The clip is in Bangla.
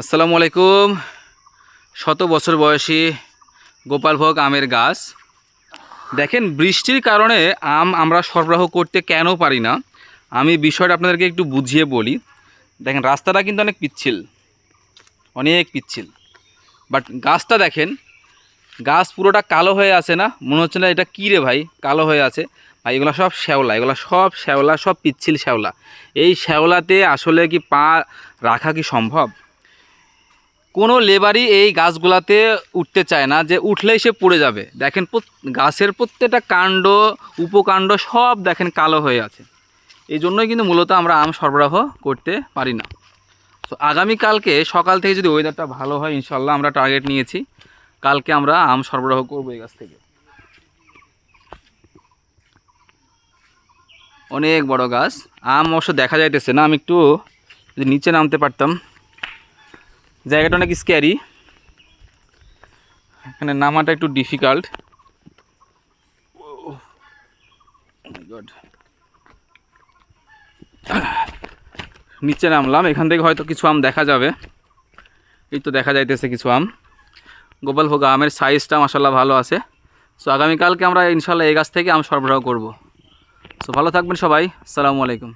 আসসালামু আলাইকুম। শত বছর বয়সী গোপালভোগ আমের গাছ। দেখেন, বৃষ্টির কারণে আম আমরা সরবরাহ করতে কেন পারি না? আমি বিষয়টা আপনাদেরকে একটু বুঝিয়ে বলি। দেখেন, রাস্তাটা কিন্তু অনেক পিচ্ছিল। অনেক পিচ্ছিল। বাট গাছটা দেখেন, গাছ পুরোটা কালো হয়ে আছে না? মনে হচ্ছে না এটা কী রে ভাই? কালো হয়ে আছে। ভাই, এগুলো সব শ্যাওলা, এগুলো সব শ্যাওলা, সব পিচ্ছিল শ্যাওলা। এই শ্যাওলাতে আসলে কি পা রাখা কি সম্ভব? কোনো লেবারই এই গাছগুলাতে উঠতে চায় না, যে উঠলেই সে পড়ে যাবে। দেখেন গাছের প্রত্যেকটা কাণ্ড, উপকাণ্ড সব দেখেন কালো হয়ে আছে। এই জন্যই কিন্তু মূলত আমরা আম সরবরাহ করতে পারি না। তো আগামীকালকে সকাল থেকে যদি ওয়েদারটা ভালো হয় ইনশাল্লাহ আমরা টার্গেট নিয়েছি। কালকে আমরা আম সরবরাহ করব এই গাছ থেকে। অনেক বড় গাছ। আম অবশ্য দেখা যাইতেছে না, আমি একটু যদি নিচে নামতে পারতাম। জায়গাটা অনেক স্ক্যারি এখানে নামাটা একটু ডিফিকাল্ট নিচে নামলাম, এখান থেকে হয়তো কিছু আম দেখা যাবে। এই তো দেখা যাইতেছে কিছু আম। গোপাল ভোগ, আমের সাইজটা মাসাল্লাহ ভালো আছে। সো আগামীকালকে আমরা ইনশাল্লাহ এই গাছ থেকে আম সরবরাহ করব। সো ভালো থাকবেন সবাই। আসসালামু আলাইকুম।